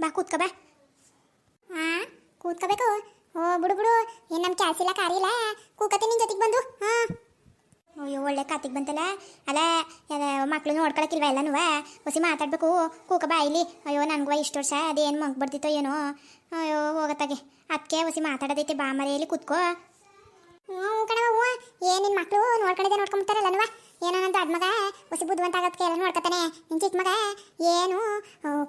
ಬಾ ಕೂತ್ಕ, ಬಾ. ಹಾ ಕೂತ್ಕೋಬೇಕು ಓ, ಬಿಡು ಬಿಡು. ಏನು ನಮ್ಮ ಕ್ಯಾಸ್ ಇಲ್ಲ ಕಾರಿಲ್ಲ ಕೂಕತ್ತೆ ನಿನ್ನ ಜೊತೆಗೆ ಬಂದು. ಹಾಂ. ಅಯ್ಯೋ, ಒಳ್ಳೆ ಕಾತಿಗೆ ಬಂತಲ್ಲ. ಅಲ್ಲ ಮಕ್ಕಳು ನೋಡ್ಕೊಳಕ್ಕಿಲ್ವ ಎಲ್ಲನೂ ಹೊಸಿ ಮಾತಾಡಬೇಕು. ಕೂಕ ಬಾ ಇಲ್ಲಿ. ಅಯ್ಯೋ ನನಗೂ ಇಷ್ಟು ವರ್ಷ, ಅದೇನು ಮಂಕ್ ಬರ್ತಿತ್ತೋ ಏನೋ. ಅಯ್ಯೋ, ಹೋಗತ್ತಾಗೆ. ಅದಕ್ಕೆ ಹೊಸಿ ಮಾತಾಡೋದೈತೆ, ಬಾ ಮರೆಯಲ್ಲಿ ಕೂತ್ಕೋ. ಹ್ಞೂ ಕಣವ ಹ್ಞೂ ಏನು ನಿನ್ನ ಮಕ್ಕಳು ನೋಡ್ಕೊಂಡಿದ್ದೆ ನೋಡ್ಕೊಂಬಿಡ್ತಾರಲ್ಲನವ ಏನೋ ಏನನಂತ ದೊಡ್ಡ ಮಗ ಬುದ್ಧವಂತ ಬುದ್ಧಿವಂತ ಆಗೋದಕ್ಕೆ ಎಲ್ಲ ನೋಡ್ಕೊತಾನೆ. ನಿನ್ನ ಚಿಕ್ಕ ಮಗ, ಏನು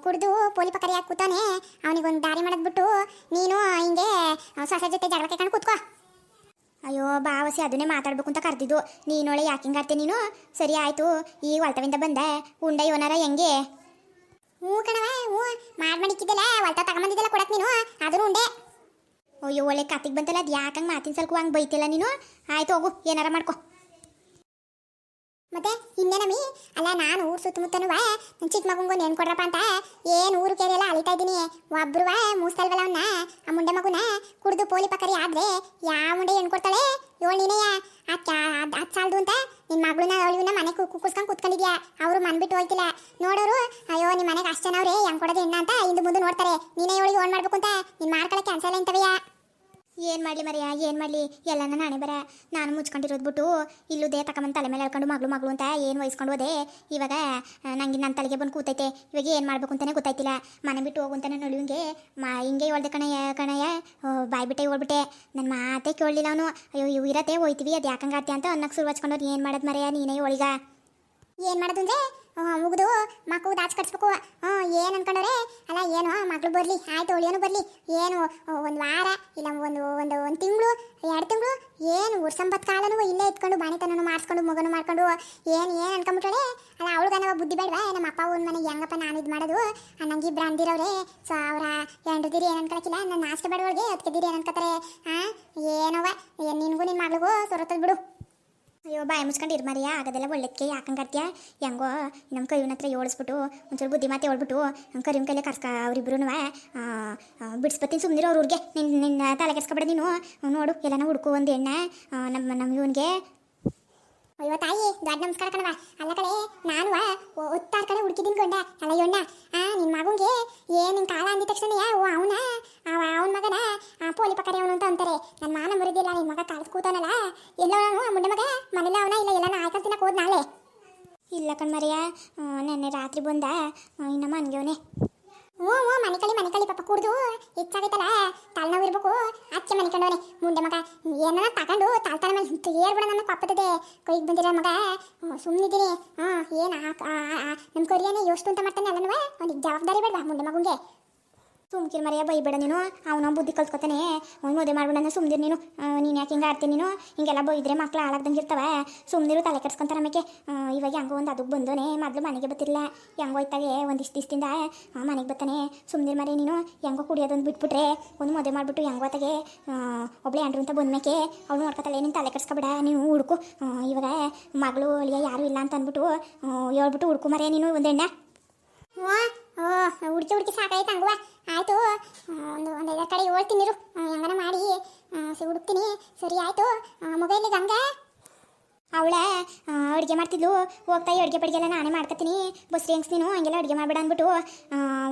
ಕುಡಿದು ಪೋಲಿ ಪಕರಿ ಹಾಕಿ ಕೂತಾನೆ. ಅವನಿಗೊಂದು ದಾರಿ ಮಾಡೋದ್ಬಿಟ್ಟು ನೀನು ಹಿಂಗೆ ಸೊಸೆ ಜೊತೆ ಜಗಳಕ್ಕೆ ಕಣ್ ಕೂತ್ಕೋ. ಅಯ್ಯೋ ಬಾವಸಿ ಅದನ್ನೇ ಮಾತಾಡ್ಬೇಕು ಅಂತ ಕರೆದಿದ್ದು. ನೀನೊಳೆ ಯಾಕೆ ಹಿಂಗೆ ನೀನು? ಸರಿ ಆಯ್ತು, ಈ ಒಳ್ತವಿಂದ ಬಂದೆ. ಉಂಡ ಇವನಾರ ಹೆಂಗೆ? ಹ್ಞೂ ಕಣವ ಹ್ಞೂ ಮಾಡಿ ಮಾಡಿಕ್ಕಿದ್ದಲ್ಲ ಹೊಲ್ತ ತಗೊಂಬಂದಿದ್ದಲ್ಲ ಕೊಡಕ್ ನೀನು. ಆದರೂ ಉಂಡೆ. ಅಯ್ಯೋ, ಒಳ್ಳೆ ಕಾತಿಗೆ ಬಂತಲ್ಲ, ಅದು ಯಾಕಂಗೆ ಮಾತಿನ ಸಲ್ಕು ಹಂಗೆ ಬೈತಿಲ್ಲ ನೀನು? ಆಯ್ತು ಹೋಗು, ಏನಾರ ಮಾಡ್ಕೊ. ಮತ್ತೆ ಇನ್ನೇನಮ್ಮಿ ಅಲ್ಲ, ನಾನು ಊರು ಸುತ್ತಮುತ್ತನೂ ನನ್ನ ಚಿಕ್ಕ ಮಗುಂಗು ನೆನ್ ಕೊಡ್ರಪ್ಪ ಅಂತ ಏನು ಊರು ಕೇರಿಯಲ್ಲ ಅಲಿತಾ ಇದ್ದೀನಿ. ಒಬ್ರು ಮೂಸ್ತಲ್ವಲ್ಲ ಅವನ್ನ ಆ ಮುಂಡೆ ಮಗುನ ಕುಡಿದು ಪೋಲಿ ಪಕರಿ ಆದ್ರೆ ಯಾವ ಮುಂಡೆ ಹೆಣ್ ಕೊಡ್ತಾಳೆ? ಏಳು ನೀನೆಯ ಅದು ಸಾಲದು ಅಂತ ನಿನ್ನ ಮಗಳನ್ನ ಅವಳಿನ ಮನೆ ಕುಕ್ಕುಸ್ಕೊಂಡು ಕುತ್ಕೊಂಡಿದ್ಯಾ? ಅವರು ಮನ್ ಬಿಟ್ಟು ಹೋಯ್ತಿಲ್ಲ. ನೋಡೋರು, ಅಯ್ಯೋ ನಿಮ್ಮ ಮನೆಗೆ ಅಷ್ಟು ಜನ ಅವ್ರೆ, ಹೆಂಗ್ ಕೊಡೋದು ಹೆಣ್ಣ ಅಂತ ಇಂದು ಮುಂದೆ ನೋಡ್ತಾರೆ. ನೀನೇ ಅವಳಿಗೆ ಓನ್ ಮಾಡ್ಬೇಕು ಅಂತ ನಿನ್ನ ಮಾಡ್ಕೊಳಕ್ಕೆ ಕ್ಯಾನ್ಸಲ್ ಅಂತವೆಯಾ ಏನು ಮಾಡಲಿ ಮರಿಯ, ಏನು ಮಾಡಲಿ? ಎಲ್ಲನ ನಾನೇ ಬರ. ನಾನು ಮುಚ್ಕೊಂಡಿರೋದು ಬಿಟ್ಟು ಇಲ್ಲುದೇ ತಕೊಂಬಂದು ತಲೆ ಮೇಲೆ ಹೇಳ್ಕೊಂಡು ಮಗಳು ಮಗಳು ಅಂತ ಏನು ವಹಿಸ್ಕೊಂಡು ಹೋದೆ? ಇವಾಗ ನನಗೆ ನನ್ನ ತಲೆಗೆ ಬಂದು ಕೂತೈತೆ. ಇವಾಗ ಏನು ಮಾಡಬೇಕು ಅಂತಲೇ ಗೊತ್ತಾಯ್ತಿಲ್ಲ. ಮನೆ ಬಿಟ್ಟು ಹೋಗು ಅಂತಾನೆ ನೋಡುವಂಗೆ ಮಾ, ಹಿಂಗೆ ಹೇಳ್ದೆ ಕಣಯ್ಯ ಕಣಯ್ಯ. ಬಾಯ್ ಬಿಟ್ಟೆ ಹೇಳ್ಬಿಟ್ಟೆ ನನ್ನ ಮಾತೇ ಕೇಳಲಿಲ್ಲ ಅವನು. ಅಯ್ಯೋ, ಇವು ಇರತ್ತೆ, ಹೋಯ್ತೀವಿ. ಅದು ಯಾಕಂಗಾತೆ ಅಂತ ಅನ್ನಕ್ಕೆ ಶುರು ಹಚ್ಕೊಂಡು ಏನು ಮಾಡೋದು ಮರೆಯ, ನೀನೇ ಹೋಳಿಗ ಏನು ಮಾಡೋದು ಅಂದರೆ ಮುಗಿದು ಮಕ್ಕಳು ದಾಚ್ ಕಟ್ಸ್ಬೇಕು. ಹ್ಞೂ ಏನು ಅನ್ಕೊಂಡವ್ರೆ? ಅಲ್ಲ, ಏನು ಮಗಳು ಬರಲಿ, ಆಯ್ತು ಒಳಿಯೋನು ಬರಲಿ. ಏನು, ಒಂದು ವಾರ, ಇಲ್ಲ, ಒಂದು ಒಂದು ಒಂದು ತಿಂಗಳು, ಎರಡು ತಿಂಗಳು, ಏನು ಉರ್ಸಂಬತ್ ಕಾಲನೂ ಇಲ್ಲೇ ಇಟ್ಕೊಂಡು ಬಾಣಿತನೂ ಮಾಡಿಸ್ಕೊಂಡು, ಮಗನು ಮಾಡ್ಕೊಂಡು, ಏನು ಏನು ಅನ್ಕೊಂಬಿಟ್ರೆ ಅಲ್ಲ, ಅವಳು ನಾವು ಬುದ್ಧಿ ಬೇಡವಾ? ನಮ್ಮ ಅಪ್ಪ ಒಂದು ಮನೆಗೆ ಹೆಂಗಪ್ಪ ನಾನು ಇದು ಮಾಡೋದು? ನಂಗೆ ಇಬ್ಬರು ಅಂದಿರೋರೆ ಸೊ, ಅವರ ಹೆಂಡ್ರದಿರಿ ಏನು ಅನ್ಕೊಳಕ್ಕಿಲ್ಲ ನನ್ನ ನಾಷ್ಟ ಬೇಡವಳಿಗೆ ಅದಕ್ಕೆ ದಿರಿ ಏನು ಅನ್ಕೋತಾರೆ? ಹಾಂ ಏನವ ಏನು, ನಿನಗೂ ನಿನ್ನ ಮಗಳಿಗೂ ಸೊರತದ್ ಬಿಡು. ಅಯ್ಯೋ, ಬಾಯಿ ಮುಚ್ಕೊಂಡು ಇರ್ ಆಗದೆಲ್ಲ ಒಳ್ಳೆಕ್ಕೆ ಒಳ್ಳೆದಕ್ಕೆ ಯಾಕಂಗಾಡ್ತೀಯ ಹೆಂಗೋ ನಮ್ಮ ಕೈವನ ಹತ್ರ ಏಳಿಸ್ಬಿಟ್ಟು, ಒಂಚೂರು ಬುದ್ಧಿ ಮಾತೆ ಹೇಳ್ಬಿಟ್ಟು ನಮ್ಮ ಕರಿಯನ್ ಕೈಲೇ ಕರ್ಸ್ಕ ಅವ್ರಿಬ್ರು ಬಿಡಿಸ್ಬತ್ತೀನಿ ಸುಮ್ಮನಿರೋ ಅವ್ರ ಊರಿಗೆ. ನಿನ್ನ ನಿನ್ನ ತಲೆ ಕೆಸ್ಕೊಬೇಡ ನೀನು. ನೋಡು, ಎಲ್ಲನೂ ಹುಡುಕು ಒಂದು ಎಣ್ಣೆ ನಮ್ಮ ನಮ್ಮ ಇವನಿಗೆ. ಅಯ್ಯೋ ತಾಯಿ, ದೊಡ್ಡ ನಮಸ್ಕಾರ ಕಣವ ಅಲ್ಲ ಕಡೆ ನಾನು ಒತ್ತಾರ ಕಡೆ ಹುಡುಕಿದ್ದೀನಿ ಕೊಂಡ. ಅಲ್ಲ ಯೋಣ್ಣ ಆ ನಿನ್ನ ಮಗುಂಗೆ ಏ ನಿನ್ನ ಕಾಲ ಅಂದಿದ ತಕ್ಷಣ ಓ ಅವನ ಅವನ ಮಗನ, ಆ, ಪೋಲಿ ಪಕ್ಕರೆ ಅವನು ಅಂತ ಅಂತಾರೆ. ನನ್ನ ಮಾನ ಮುರಿದಿಲ್ಲ ನಿನ್ನ ಮಗ ಕಾಲದ ಕೂತಾನಲ್ಲ ಎಲ್ಲ ಆ ಮುಂಡೆ ಮಗ ಮನೇಲಿ ಅವನ, ಇಲ್ಲ ಎಲ್ಲ ಆಯ್ತು ತಿನ್ನಕ್ಕೆ ಹೋದ್ ನಾಳೆ. ಇಲ್ಲ ಕಣ್ಮರಿಯ ನೆನ್ನೆ ರಾತ್ರಿ ಬಂದ ಇನ್ನ ಮನ್ಗೆವನೆ ಹ್ಞೂ ಹ್ಞೂ, ಮನೆ ಕಳಿ ಮನೆ ಕಳಿ ಪಾಪ ಕುಡ್ದು ಹೆಚ್ಚಾಗೈತಲ್ಲ, ತಲೆನೋವು ಇರ್ಬೇಕು ಅಚ್ಚೆ ಮನೆ ಕಂಡವನೆ, ಮುಂದೆ ಮಗ ಏನನ್ನ ತಗೊಂಡು ತಾಳ್ತಾಳ ಮೇಲೆ ಹೇಳ್ಬಿಡ ನನ್ನ ಕಪ್ಪತ್ತದೆ ಕೈಗೆ ಬಂದಿರ ಮಗ ಸುಮ್ಮನಿದ್ದೀನಿ ಹಾಂ ಏನು ನಮ್ಮ ಕರಿಯನೇ ಎಷ್ಟು ಅಂತ ಮಾಡ್ತಾನೆ ಅಲ್ಲನವ ಅವ್ನಿಗೆ ಜವಾಬ್ದಾರಿ ಬೇಡ ಮುಂದೆ ಮಗುಂಗೆ? ಸುಮ್ಕಿರ್ ಮರೆಯ ಬೈಬೇಡ ನೀನು. ಅವನ ಬುದ್ಧಿ ಕಲ್ತ್ಕೊತಾನೆ. ಅವ್ನು ಮದುವೆ ಮಾಡ್ಬೇಡ ಸುಮ್ದಿರು ನೀನು. ನೀನು ಯಾಕೆ ಹಿಂಗೆ ಆಡ್ತೀನಿ ನೀನು? ಹಿಂಗೆಲ್ಲ ಬೈದ್ರೆ ಮಕ್ಳು ಹಾಳಾಗ್ದಂಗೆ ಇರ್ತವೆ ಸುಮ್ದಿರು ತಲೆ ಕೆಡ್ಸ್ಕೊಂತಾರೆ ಆಮೇಲೆ ಇವಾಗ ಹೆಂಗೋ ಒಂದು ಅದಕ್ಕೆ ಬಂದೋನೆ. ಮೊದಲು ಮನೆಗೆ ಬತ್ತಿರಲಿಲ್ಲ ಹೆಂಗೋ ಹೋಯ್ತಾಗೆ ಒಂದಿಷ್ಟು ದಿವಸದಿಂದ ಮನೆಗೆ ಬರ್ತಾನೆ. ಸುಮ್ದಿರ್ ಮರೆ ನೀನು. ಹೆಂಗೋ ಕುಡಿಯೋದೊಂದು ಬಿಟ್ಬಿಟ್ರೆ, ಒಂದು ಮದುವೆ ಮಾಡಿಬಿಟ್ಟು ಹೆಂಗೋ ಹೊತ್ತಾಗೆ ಒಬ್ಳೆ ಅಂಡ್ರು ಅಂತ ಬಂದ್ಮೇಕೆ ಅವ್ಳು ನೋಡ್ಕೊತಾಳೆ, ನೀನು ತಲೆ ಕೆಡ್ಸ್ಕೊಬೇಡ, ನೀನು ಹುಡುಕು. ಇವಾಗ ಮಗಳು ಅಳಿಯ ಯಾರೂ ಇಲ್ಲ ಅಂತ ಅಂದ್ಬಿಟ್ಟು ಹೇಳ್ಬಿಟ್ಟು ಹುಡುಕು ಮರೆ ನೀನು ಒಂದೆಣ್ಣ ಹುಡುಕಿ ಹುಡುಕಿ ಸಾಕಾಯ್ತು ಹಂಗುವ ಆಯಿತು ಒಂದು ಒಂದು ಐದಾರು ಕಡೆ ಹೇಳ್ತೀನಿ ಇರು ಹೆಂಗನ ಮಾಡಿ ಹುಡುಕ್ತೀನಿ. ಸರಿ ಆಯಿತು. ಮೊಬೈಲ್ ಹಂಗೆ. ಅವಳ ಅಡುಗೆ ಮಾಡ್ತಿದ್ಲು. ಹೋಗ್ತಾಯಿ ಅಡುಗೆ ಪಡಿಗೆ ಎಲ್ಲ ನಾನೇ ಮಾಡ್ಕೊತೀನಿ ಬಸ್ರಿ ಹೆಂಗ್ಸ್ ನೀನು? ಹಂಗೆಲ್ಲ ಅಡುಗೆ ಮಾಡ್ಬೇಡ ಅಂದ್ಬಿಟ್ಟು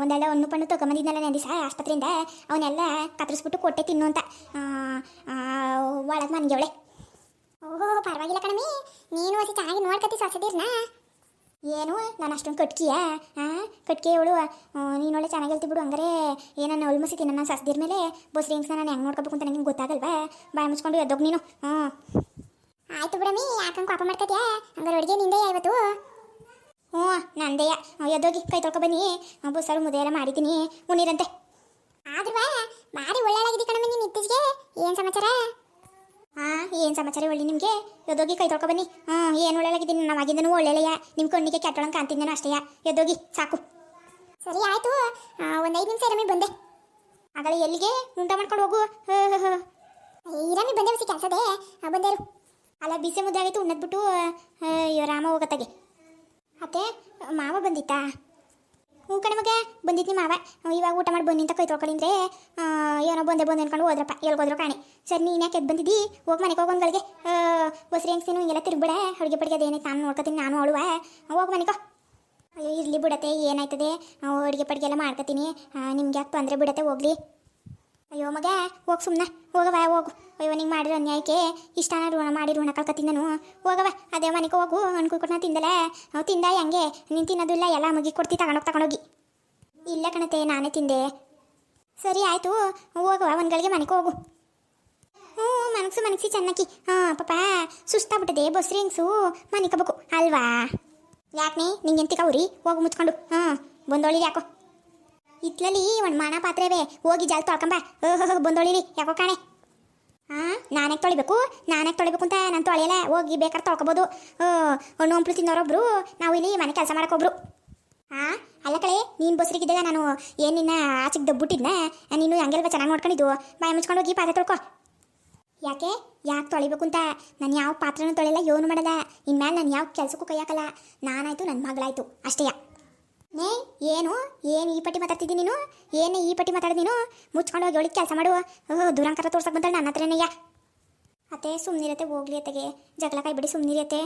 ಒಂದೆಲ್ಲ ಒಂದು ಪಣ್ಣು ತೊಗೊಂಬಂದಿದ್ನಲ್ಲ ನೆಂದಿಸ ಆಸ್ಪತ್ರೆಯಿಂದ. ಅವನ್ನೆಲ್ಲ ಕತ್ತರಿಸ್ಬಿಟ್ಟು ಕೊಟ್ಟೆ ತಿನ್ನು ಅಂತ. ಒಳಗೆ ಮನೆಗೆ ಅವಳೆ. ಓಹೋ, ಪರವಾಗಿಲ್ಲ ಕಣಮಿ ನೀನು ಅತಿ ಚೆನ್ನಾಗಿ ನೋಡ್ಕತಿ ಸೊಸದಿರ್ನಾ ಏನು? ನಾನು ಅಷ್ಟೊಂದು ಕಟ್ಕಿಯಾ? ಹಾಂ ಕಟ್ಕೆ ನೀನು ಒಳ್ಳೆ ಚೆನ್ನಾಗಿ ಹೇಳ್ತಿ ಬಿಡು. ಹಂಗಾರೆ ಏನನ್ನ ತಿನ್ನ ನನ್ನ ಸಸ್ದಿರ ಮೇಲೆ? ಬಸ್ ರಿಂಗ್ಸ್ನ ನಾನು ಹೆಂಗೆ ನೋಡ್ಕೋಬೇಕು ಅಂತ ನನಗೆ ಗೊತ್ತಾಗಲ್ವಾ? ಬಾಯ್ ಮುಚ್ಕೊಂಡು ಎದ್ದೋಗಿ ನೀನು. ಹ್ಞೂ ಆಯ್ತು ಬಿಡಮಿ ಯಾಕಂಗೆ ಪಾಪ ಮಾಡ್ಕತ್ಯಾ? ಹಂಗಾರೆ ಅಡುಗೆ ನಿಂದೆ ಇವತ್ತು? ಹ್ಞೂ ನಂದೆಯ. ಎದ್ದೋಗಿ ಕೈ ತೊಳ್ಕೊ ಬನ್ನಿ. ಬಸ್ಸಾರು ಮುದ್ದೆ ಎಲ್ಲ ಮಾಡಿದ್ದೀನಿ. ಮುನ್ನೀರಂತೆ. ಆದ್ರೂ ಭಾರಿ ಒಳ್ಳೆಯಾಗಿದೆ ಕಣಮ್ಮ ನೀನು ಇತ್ತೀಚೆಗೆ. ಏನು ಸಮಾಚಾರ? ಹಾಂ ಏನು ಸಮಾಚಾರ ಒಳ್ಳೆ ನಿಮಗೆ? ಎದ್ದೋಗಿ ಕೈ ತೊಳ್ಕೊ ಬನ್ನಿ. ಹ್ಞೂ ಏನು ಒಳ್ಳೆಯಾಗಿದ್ದೀನಿ ನಾವು ಆಗಿದ್ದನು ಒಳ್ಳೆಯ ನಿಮ್ಮ ಕಣ್ಣಿಗೆ ಕೆಟ್ಟೊಳಂಗೆ ಕಾಣ್ತಿದ್ದೇನೋ ಅಷ್ಟೇಯ. ಎದ್ದೋಗಿ ಸಾಕು. ಸರಿ, ಆಯಿತು. ಒಂದು ಐದು ನಿಮಿಷ ರಮಿ ಬಂದೆ. ಆಗಲೇ ಎಲ್ಲಿಗೆ? ಊಟ ಮಾಡ್ಕೊಂಡು ಹೋಗು. ಇರಮಿ, ಬಂದೆ ಬಿಸಿ ಕೆಲಸದೇ. ಬಂದರು ಅಲ್ಲ, ಬಿಸಿ ಮುದ್ದೆ ಆಗೈತು ಉಣ್ಣದ್ಬಿಟ್ಟು ರಾಮ ಹೋಗತ್ತಾಗೆ. ಅತ್ತೆ, ಮಾವ ಬಂದಿತ್ತಾ? ಹ್ಞೂ ಕಣೆ ಮಗ, ಬಂದಿದ್ನಿ ಮಾವ. ಇವಾಗ ಊಟ ಮಾಡಿ ಅಂತ ಕೈ ತೊಳ್ಕೊಂಡಿದ್ರೆ ಏನೋ ಬಂದೆ ಬಂದೆ ಅನ್ಕೊಂಡು ಹೋದ್ರಪ್ಪ, ಎಲ್ಗೋದ್ರು ಕಾಣಿ. ಸರಿ, ನೀನು ಯಾಕೆ ಎದ್ದು ಬಂದಿದ್ದಿ? ಹೋಗಿ ಮನೆಗೆ ಹೋಗೋನ್ಗಳಿಗೆ ಬಸ್ರಿ ಹೆಂಗ್ಸಿನು ಹಿಂಗೆಲ್ಲ ತಿರುಗ್ಬಿಡ, ಅಡುಗೆ ಪಡಿಗೆ ಅದೇನೈತೆ ನಾನು ನೋಡ್ಕೊತೀನಿ, ನಾನು ಅವಳುವ ಹೋಗಿ ಮನೆಗೋ ಅಯ್ಯೋ, ಇರಲಿ ಬಿಡತ್ತೆ, ಏನಾಯ್ತದೆ? ಅಡುಗೆ ಪಡಿಗೆ ಎಲ್ಲ ಮಾಡ್ಕೊತೀನಿ. ನಿಮ್ಗೆ ಯಾಕೆ ತೊಂದರೆ ಬಿಡತ್ತೆ, ಹೋಗ್ಲಿ. ಅಯ್ಯೋ ಮಗ, ಹೋಗಿ ಸುಮ್ಮನೆ ಹೋಗವ ಹೋಗು. ಅಯ್ಯೋ, ನಿಂಗೆ ಮಾಡಿರೋ ಅನ್ಯಾಯಕ್ಕೆ ಇಷ್ಟನ ಋಣ ಮಾಡಿ ಋಣ ಕಳ್ಕೊತೀನಿ ನಾನು. ಹೋಗವ ಅದೇ ಮನೆಗೆ ಹೋಗು ಅನ್ಕೊಟ್ಟು ನಾ ತಿಂದಲೆ. ಅವ್ ತಿಂದ ಹೆಂಗೆ? ನೀನು ತಿನ್ನೋದಿಲ್ಲ ಎಲ್ಲ ಮುಗಿ ಕೊಡ್ತಿ, ತಗೊಂಡೋಗಿ ತಗೊಂಡೋಗಿ. ಇಲ್ಲ ಕಣತೆ, ನಾನೇ ತಿಂದೆ. ಸರಿ ಆಯಿತು ಹೋಗುವ ಒಂದ್ಗಳಿಗೆ ಮನೆಗೆ ಹೋಗು. ಹ್ಞೂ, ಮನಸ್ಸು, ಮನಸ್ಸಿ ಚೆನ್ನಾಗಿ. ಹಾಂ, ಪಾಪ, ಸುಸ್ತಾಗ್ಬಿಟ್ಟದೆ, ಬಸ್ರಿ ಹೆಂಗ್ಸು? ಮನಿಕಬೇಕು ಅಲ್ವಾ? ಯಾಕೆ ನಿಂಗೆ ಎಂತಿಕ ಉರಿ ಹೋಗು, ಮುಚ್ಕೊಂಡು. ಹಾಂ ಬಂದೋಳಿ ಯಾಕೋ ಇತ್ಲಲ್ಲಿ ಒಂದು ಮಾನ ಪಾತ್ರೆವೆ, ಹೋಗಿ ಜಾಲ ತೊಳ್ಕೊಂಬ. ಓಹೋ ಬಂದೊಳಿರಿ ಯಾಕೋ ಕಾಣೆ. ಹಾಂ ನಾನೇ ತೊಳಿಬೇಕು ನಾನೇ ತೊಳಿಬೇಕು ಅಂತ ನಾನು ತೊಳೆಯಲ್ಲ, ಹೋಗಿ ಬೇಕಾದ್ರೆ ತೊಳ್ಕೊಬೋದು. ಹಣ್ಣು ಹಂಪ್ಲು ತಿನ್ನೋರೊಬ್ರು, ನಾವು ಇಲ್ಲಿ ಮನೆ ಕೆಲಸ ಮಾಡೋಕ್ಕೊಬ್ರು. ಹಾಂ ಅಲ್ಲ ಕಳೆ ನೀನು ಬಸ್ರಿಗಿದ್ದಾಗ ನಾನು ಏನು ನಿನ್ನ ಆಚೆಗೆ ದಬ್ಬಿಟ್ಟಿದ್ನ? ನೀನು ಹಂಗೆಲ್ವ ಚೆನ್ನಾಗಿ ನೋಡ್ಕೊಂಡಿದ್ದು ಬಾಯಿ ಮುಚ್ಕೊಂಡು ಹೋಗಿ ಪಾತ್ರೆ ತೊಳ್ಕೊ. ಯಾಕೆ? ಯಾಕೆ ತೊಳಿಬೇಕು ಅಂತ? ನಾನು ಯಾವ ಪಾತ್ರನೂ ತೊಳೆಯಲ್ಲ ಏನು ಮಾಡಲ್ಲ. ಇನ್ಮೇಲೆ ನಾನು ಯಾವ ಕೆಲಸಕ್ಕೂ ಕೈ ಹಾಕಲ್ಲ. ನಾನಾಯ್ತು ನನ್ನ ಮಗಳಾಯ್ತು. ಅಷ್ಟೇಯ ನೇ, ಏನು? ಏನು ಈ ಪಟ್ಟಿ ಮಾತಾಡ್ತಿದ್ದೀನಿ ನೀನು? ಏನು ಈ ಪಟ್ಟಿ ಮಾತಾಡಿದ ನೀನು? ಮುಚ್ಕೊಂಡು ಹೋಗಿ ಒಳಗೆ ಕೆಲಸ ಮಾಡು. ದುರಂಕರ ತೋರ್ಸಕ್ ಬಂದಳು ನನ್ನ ಹತ್ರನೇಯ ಅತ್ತೆ ಸುಮ್ಮನಿರತ್ತೆ ಹೋಗ್ಲಿ ಅತ್ತೆಗೆ. ಜಗಳ ಕೈ ಬಿಡಿ ಸುಮ್ಮನಿರತ್ತೆ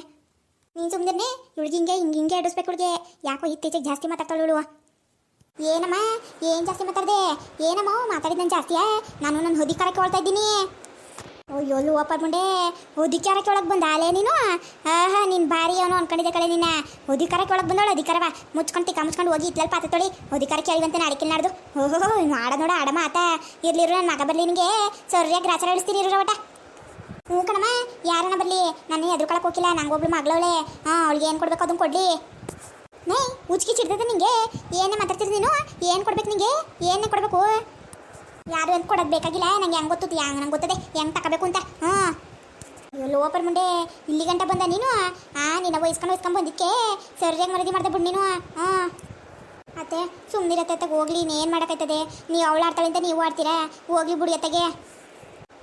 ನೀನು ಸುಮ್ಮನೆ ಇವಳಿಗೆ ಹಿಂಗೆ ಹಿಂಗೆ ಹಿಂಗೆ ಎಡಿಸ್ಬೇಕು ಯಾಕೋ ಇತ್ತೀಚೆಗೆ ಜಾಸ್ತಿ ಮಾತಾಡ್ತಾಳು ಏನಮ್ಮ? ಏನು ಜಾಸ್ತಿ ಮಾತಾಡ್ದೆ? ಏನಮ್ಮ? ಮಾತಾಡಿದ್ ನಾನು ಜಾಸ್ತಿಯಾ? ನಾನು ನನ್ನ ಹೊದಿಕಾರಕ್ಕೆ ಹೋಗ್ತಾ ಇದ್ದೀನಿ. ಅಯ್ಯೋ ಲೂವಪ್ಪ ಮುಂಡೆ ಹೊದಿಕಾರಕ್ಕೆ ಒಳಗೆ ಬಂದ ಅಲೆ ನೀನು? ಆಹಾ, ನೀನು ಭಾರಿ ಅವನು ಅನ್ಕೊಂಡಿದ್ದೆ ಕಳೆ ನಿನ್ನ. ಹೊದಿಕಾರಕ್ಕೆ ಒಳಗೆ ಬಂದವಳು ಅಧಿಕಾರವ ಮುಚ್ಕೊಂಡು ಟಿಕ್ಕ ಮುಚ್ಕೊಂಡು ಹೋಗಿ ಇತ್ಲಲ್ಲಿ ಪಾತ್ರೆ ತೊಳಿ. ಅಧಿಕಾರ ಕೇಳಿವಂತೆ ನಾಡಿಕೆ ನಾಡ್ದು. ಓಹೋ ಮಾಡ ನೋಡ, ಆಡ ಮಾತ. ಇರ್ಲಿರು ನನ್ನ ಮಗ ಬರ್ಲಿ ನಿನಗೆ. ಸರಿಯಾಗಿ ಗ್ರಾಚಾರ ಇಳಿಸ್ತೀನಿ ಇರೋ ಒಟ ಹ್ಞೂ ಕಣಮ್ಮ ಯಾರನ್ನ ಬರಲಿ? ನನ್ನ ಎದುರ್ಕೊಳಕ್ಕೆ ಹೋಗಿಲ್ಲ ನಂಗೊಬ್ಳು ಮಗಳವಳೆ. ಹಾಂ, ಅವಳಿಗೆ ಏನು ಕೊಡ್ಬೇಕು ಅದನ್ನು ಕೊಡಲಿ. ನೇ, ಉಚ್ಕಿ ಚಿಡ್ತದೆ ನಿಂಗೆ? ಏನೇ ಮಾತಾಡ್ತಿದ್ದೆ ನೀನು? ಏನು ಕೊಡ್ಬೇಕು ನಿಂಗೆ? ಏನೇ ಕೊಡಬೇಕು? ಯಾರು ಅಂತ ಕೊಡೋದು ಬೇಕಾಗಿಲ್ಲ? ನಂಗೆ ಹೆಂಗೆ ಗೊತ್ತದ? ಹೆಂಗೆ ನಂಗೆ ಗೊತ್ತದೆ. ಹೆಂಗ್ ತಗೋಬೇಕು ಅಂತ? ಹಾಂ ಲೋಪರ್ ಮುಂಡೆ ಇಲ್ಲಿ ಗಂಟ ಬಂದ ನೀನು? ಹಾಂ ನಿನ್ನ ವಹಿಸ್ಕೊಂಡು ವಹಿಸ್ಕೊಂಡು ಬಂದಿಕ್ಕೆ ಸರಿಯಾಗಿ ಮರದಿ ಮಾಡ್ದೆ ಬಿಡು ನೀನು? ಹಾಂ ಅತ್ತೆ ಸುಮ್ಮನಿರತ್ತೆ ಹೋಗ್ಲಿ. ಇನ್ನೇನು ಮಾಡೋಕ್ಕೈತದೆ ನೀವು ಅವಳು ಆಡ್ತಾಳೆ ಅಂತ ನೀವು ಆಡ್ತೀರಾ? ಹೋಗ್ಲಿ ಬಿಡಿ ಅತ್ತಗೆ.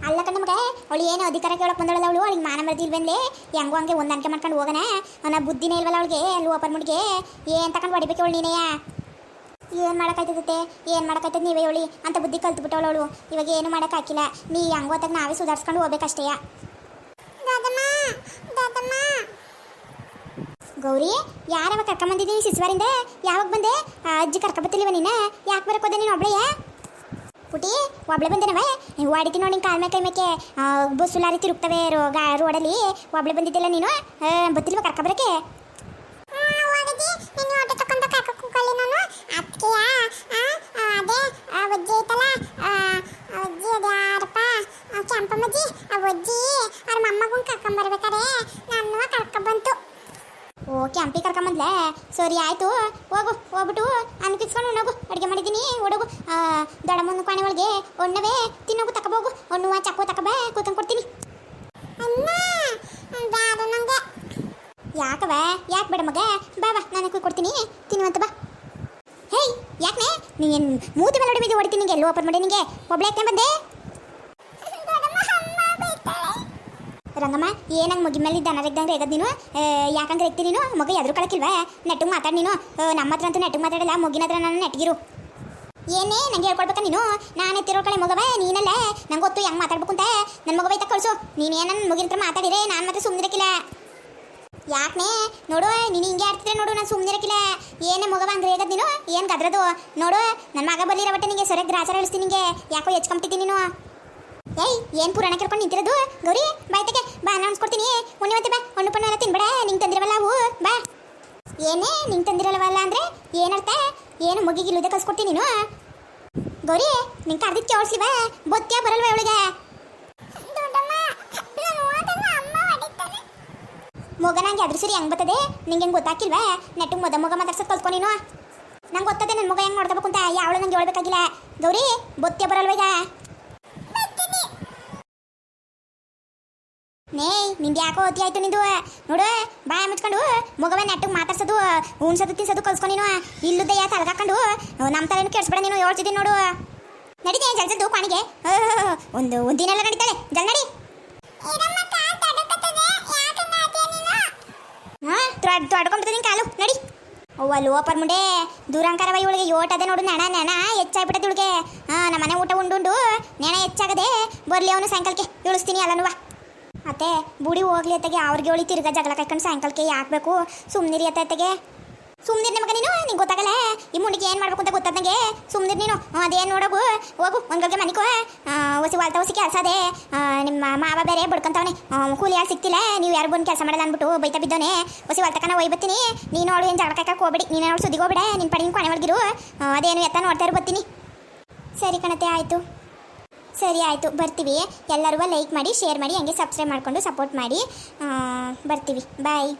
ಅಲ್ಲ ಕಣ್ಣ ಮಗ, ಅವಳು ಏನು ಅಧಿಕಾರ ಕೇಳೋಕೆ ಬಂದಳಲ್ಲ ಅವಳು? ಅವಳಿಗೆ ಮಾನ ಮರದಿ ಇಲ್ವೇನ್ಲೆ? ಹೆಂಗೋ ಹಂಗೆ ಹೊಂದಾಣಿಕೆ ಮಾಡ್ಕೊಂಡು ಹೋಗೋಣ ಅವನ ಬುದ್ಧಿನೇ ಇಲ್ವಲ್ಲ ಅವಳಿಗೆ? ಲೋಪರ್ ಮುಡಿಗೆ ಏನು ತಗೊಂಡು ಹೊಡಿಬೇಕು ಅವಳು ನೀನೆಯ ಏನು ಮಾಡೋಕ್ಕಾಯ್ತದತ್ತೆ? ಏನು ಮಾಡೋಕ್ಕಾಯ್ತದ ನೀವೇ ಹೇಳಿ ಅಂತ ಬುದ್ಧಿ ಕಲ್ತ್ಬಿಟ್ಟವಳು ಅವಳು. ಇವಾಗ ಏನು ಮಾಡೋಕ್ಕಾಗಿಲ್ಲ ನೀ ಹೆಂಗೋತಾಗ ನಾವೇ ಸುಧಾರಿಸ್ಕೊಂಡು ಹೋಗ್ಬೇಕಷ್ಟೇ. ಗೌರಿ ಯಾರವ ಕರ್ಕೊಂಬಂದಿದ್ದೀನಿ ಶಿಶುವಾರಿಂದ? ಯಾವಾಗ ಬಂದೆ? ಅಜ್ಜಿ ಕರ್ಕೊಬತ್ತಿಲ್ವ ನೀನು? ಯಾಕೆ ಬರಕ್ಕೋದೆ ನೀನು ಒಬ್ಳೆಯೇ ಪುಟಿ ಒಬ್ಳೆ ಬಂದೇನವ? ವಾಡಿತಿ ನೋಡಿ ನಿನ್ ಕಾಲ್ ಮೇಲೆ ಕೈ ಮೇಕೆ ಬಸ್ಸು ಲಾರಿ ತಿರುಗ್ತವೆ ರೋಡಲ್ಲಿ. ಒಬ್ಳೆ ಬಂದಿದ್ದಿಲ್ಲ ನೀನು? ಬತ್ತಿಲ್ವ ಕರ್ಕೊಬರಕ್ಕೆ ಕೆಂಪಮ್ಮಜ್ಜಿ ಆ ಅಜ್ಜಿ ಅವ್ರ ಮೊಮ್ಮಗನ್ ಕರ್ಕೊಂಬರ್ಬೇಕಾರೆ ನನ್ನ ಕರ್ಕೊಂಬಂತು ಓ ಕೆಂಪಿ ಕರ್ಕೊಂಬಂದ್ಲೆ ಸರಿ ಆಯ್ತು ಹೋಗು ಹೋಗ್ಬಿಟ್ಟು ಅನ್ಕಿಸ್ಕೊಂಡು ಹೋಗು ಅಡುಗೆ ಮಾಡಿದ್ದೀನಿ ಹುಡುಗು ಮುಂದೆ ಕಾಣೆ ಒಳಗೆ ಒಣ್ಣವೇ ತಿನ್ನೋಗು ತಕ್ಕೋಗು ಒಣ್ಣುವ ಚಕ್ಕು ತಗೋಬೇ ಕೂತ್ಕೊಂಡು ಕೊಡ್ತೀನಿ. ಯಾಕವ ಯಾಕೆ ಬೇಡ ಮಗ? ಬಾ ಬಾ ನಾನು ಕೊಡ್ತೀನಿ ತಿನ್ನುವಂತ ಬಾ ಹೇಯ್ ಯಾಕೆ ನೀನು ಮೂತಿ ಮೇಲೆ ಹೊಡಿಬಿದ್ದು ಹೊಡಿತೀನಿ ನಿಂಗೆ? ಲೋಪರ್ ಮಾಡಿ ನಿಂಗೆ? ಒಬ್ಳೆ ಯಾಕೆ ಬಂದೆ? ರಂಗಮ್ಮ, ಏನಂಗೆ ಮುಗಿ ಮೇಲೆ ದನ ರೆಗ್ದಂಗೆ ರೆಗದ್ ನೀನು? ಯಾಕಂದ್ರೆ ರೆಗ್ತಿ ನೀನು? ಮಗ ಎದುರು ಕಳಕಿಲ್ವಾ? ನೆಟ್ಟಿಗೆ ಮಾತಾಡಿ ನೀನು? ನಮ್ಮ ಹತ್ರ ಅಂತೂ ನೆಟ್ಟಿಗೆ ಮಾತಾಡಲ್ಲ ಮುಗಿನ ಹತ್ರ ನಾನು ನೆಟ್ಟಿಗಿರು ಏನೇ, ನಂಗೆ ಹೇಳ್ಕೊಡ್ಬೇಕಾ ನೀನು? ನಾನು ಎತ್ತಿರೋ ಕಡೆ ಮಗವ, ನೀನಲ್ಲ? ನಂಗೆ ಗೊತ್ತು, ಹೆಂಗೆ ಮಾತಾಡ್ಬೇಕು ಅಂತ. ನನ್ನ ಮಗ ಕಳ್ಸು. ನೀನು ಏನನ್ನ ಮುಗಿನ ಹತ್ರ ಮಾತಾಡಿರೆ ನಾನು ಮಾತ್ರ ಸುಮ್ಮನಿರಕ್ಕಿಲ್ಲ ಯಾಕೆ ನೋಡು, ನೀನು ಹಿಂಗೆ ಆಡ್ತಿದ್ರೆ ನೋಡು, ನಾನು ಸುಮ್ಮನೆ ಇರಕ್ಕಿಲ್ಲ ಏನೇ ಮಗ ಹಂಗೆ ರೇಗದ್ ನೀನು? ಏನು ಗದ್ರದು? ನೋಡು ನನ್ನ ಮಗ ಬರ್ಲಿರೋ ಬಟ್ಟೆ ನಿಂಗೆ ಸರಿಯಾಗಿ ಗ್ರಾಚಾರ ಇಳಿಸ್ತೀನಿ ನಿಂಗೆ. ಯಾಕೋ ಹೆಚ್ಕೊಂಬಿಟ್ಟಿದ್ದೀನಿ ನೀನು? ಏಯ್, ಏನು ಪುರಾಣ ಕರ್ಕೊಂಡು ನಿಂತಿರೋದು? ಗೌರಿ ಬಾಯ್ತಕ್ಕೆ ಬಾ, ನಾನು ಅನ್ಸ್ಕೊಡ್ತೀನಿ. ಉಣ್ಣಿವತ್ತೆ ಬಾ. ಹಣ್ಣು ಪಣ್ಣು ಎಲ್ಲ ತಿನ್ಬೇಡ, ನಿಂಗೆ ತಂದಿರವಲ್ಲ ಅವು. ಬಾ. ಏನೇ, ನಿಂಗೆ ತಂದಿರಲ್ಲವಲ್ಲ ಅಂದ್ರೆ ಏನರ್ಥ ಏನು ಮುಗಿಗಿಲ್ಲದೆ ಕಳ್ಸ್ಕೊಡ್ತೀನಿ ನೀನು? ಗೌರಿ ನಿಂಗೆ ಕರ್ದಿದ್ದು ಬಾ. ಬೊತ್ತೆ ಬರಲ್ವ ಅವಳಿಗೆ ದೊಡ್ಡಮ್ಮ ನಾನು ಹೋದಾಗ ಅಮ್ಮ ಹೊಡಿತಾನೆ ಮಗ ನಂಗೆ ಅದ್ರ ಸರಿ ಹೆಂಗ್ ಬರ್ತದೆ? ನಿಂಗೆ ಹೆಂಗೆ ಗೊತ್ತಾಕಿಲ್ವಾ? ನೆಟ್ಟಿಗೆ ಮೊದ ಮಗ ಮಾತಾಡ್ಸೋದು ಕಲ್ತ್ಕೊ ನಂಗೆ ಗೊತ್ತದೆ ನನ್ನ ಮಗ ಹೆಂಗೆ ನೋಡ್ಕೋಬೇಕು ಅಂತ. ಯಾವಳು ನಂಗೆ ಹೇಳ್ಬೇಕಾಗಿಲ್ಲ. ಗೌರಿ, ಬೊತ್ತೆ ಬರಲ್ವ ಈಗ? ನೇ ನಿಂದು ಯಾಕೋ ಅತಿ ಆಯ್ತು ನಿಂದು? ನೋಡು, ಬಾಯ ಮುಚ್ಕೊಂಡು ಮಗವ ನೆಟ್ಟಿಗೆ ಮಾತಾಡ್ಸೋದು, ಉಣ್ಸೋದು, ತಿನ್ಸೋದು ಕಲ್ಸ್ಕೊ ನೀನು. ಇಲ್ಲದ ಯಾ ತಲೆಗಾಕೊಂಡು ನಮ್ಮ ತಲೆನೂ ಕೆಡ್ಸ್ಬೇಡ ನೀನು ಹೇಳ್ತಿದ್ದೀನಿ ನೋಡು. ನಡೀತೀನಿ ಜಲ್ಸದ್ದು ಪಾಣಿಗೆ ಒಂದು ಒಂದು ದಿನ ಎಲ್ಲ ನಡೀತಾಳೆ. ಜಲ್ ನಡಿ ಇರಮ್ಮ ಕಾಲ್ ತಡಕತ್ತದೆ ಯಾಕಂಗ ಆದ್ಯಾ ನೀನು ಹಾ ತೊಡ್ಕೊಂಡ್ಬಿಡ್ತೀನಿ ನಿನ್ ಕಾಲು, ನಡಿ. ಅವ್ವ ಲೋಪರ್ ಮುಂಡೆ ದೂರಂಕರವ ಇವಳಿಗೆ ಯೋಟ ಅದೇ ನೋಡು, ನೆಣ ನೆಣ, ಹೆಚ್ಚಾಗ್ಬಿಟ್ಟದೆ ಇವಳಿಗೆ. ಹಾ, ನಮ್ಮ ಮನೆ ಊಟ ಉಂಡುಂಡು, ನೆಣ ಹೆಚ್ಚಾಗದೆ ಬರ್ಲಿ ಅವನು ಸಾಯಂಕಾಲಕ್ಕೆ, ಇಳಿಸ್ತೀನಿ ಅಲ್ಲನುವ. ಅತ್ತೆ, ಬುಡಿ ಹೋಗ್ಲಿ ಅತ್ತಗೆ, ಅವ್ರಿಗೆ ಹೋಳಿ ತಿರ್ಗಾ ಜಗಳ ಕೈಕೊಂಡು ಸಾಯಂಕಾಲಕ್ಕೆ ಯಾಕಬೇಕು ಸುಮ್ಮನಿರಿ ಅತ್ತೆ ಅತ್ತೆಗೆ. ಸುಮ್ಮನೆ ಮಗ ನೀನು? ನಿಂಗೆ ಗೊತ್ತಾಗಲ್ಲ? ಈ ಮುಂಡಿಗೆ ಏನು ಮಾಡ್ಬೇಕು ಅಂತ ಗೊತ್ತಾದಂಗೆ ಸುಮ್ಮನೆ ನೀನು. ಅದೇನು ನೋಡೋಗು? ಹೋಗು ಒಂದ್ಗಳಿಗೆ ಮನಿಕೋ ಹೊಸಿ ವಾಲ್ತ ಹೊಸಿ ಕೆಲಸ ಅದೇ. ನಿಮ್ಮ ಮಾವ ಬೇರೆ ಬಡ್ಕೊಂತವನೆ. ಕೂಲಿ ಯಾರು ಸಿಕ್ತಿಲ್ಲ ನೀವು ಯಾರು ಬಂದು ಕೆಲಸ ಮಾಡಲ್ಲ ಅಂದ್ಬಿಟ್ಟು ಬೈತಾ ಬಿದ್ದವನೆ. ಹೊಸಿ ವಾಲ್ತಕನ ಒಯ್ ಬತ್ತೀನಿ ನೀನು ಅವಳು ಏನು ಜಗಳ ಹೋಗ್ಬಿಡಿ. ನೀನು ಅವಳು ಸುದ್ದಿಗೆ ಹೋಗ್ಬೇಡ. ನಿನ್ನ ಪಡಿ ಕೊನೆ ಒಳಗಿರು ಅದೇನು ಎತ್ತ ನೋಡ್ತಾ ಇರು ಸರಿ ಕಣತೆ, ಆಯಿತು. ಸರಿ, ಆಯಿತು. ಬರ್ತೀವಿ. ಎಲ್ಲರೂ ಲೈಕ್ ಮಾಡಿ ಶೇರ್ ಮಾಡಿ, ಹಂಗೆ ಸಬ್ಸ್ಕ್ರೈಬ್ ಮಾಡಿಕೊಂಡು ಸಪೋರ್ಟ್ ಮಾಡಿ. ಬರ್ತೀವಿ. ಬಾಯ್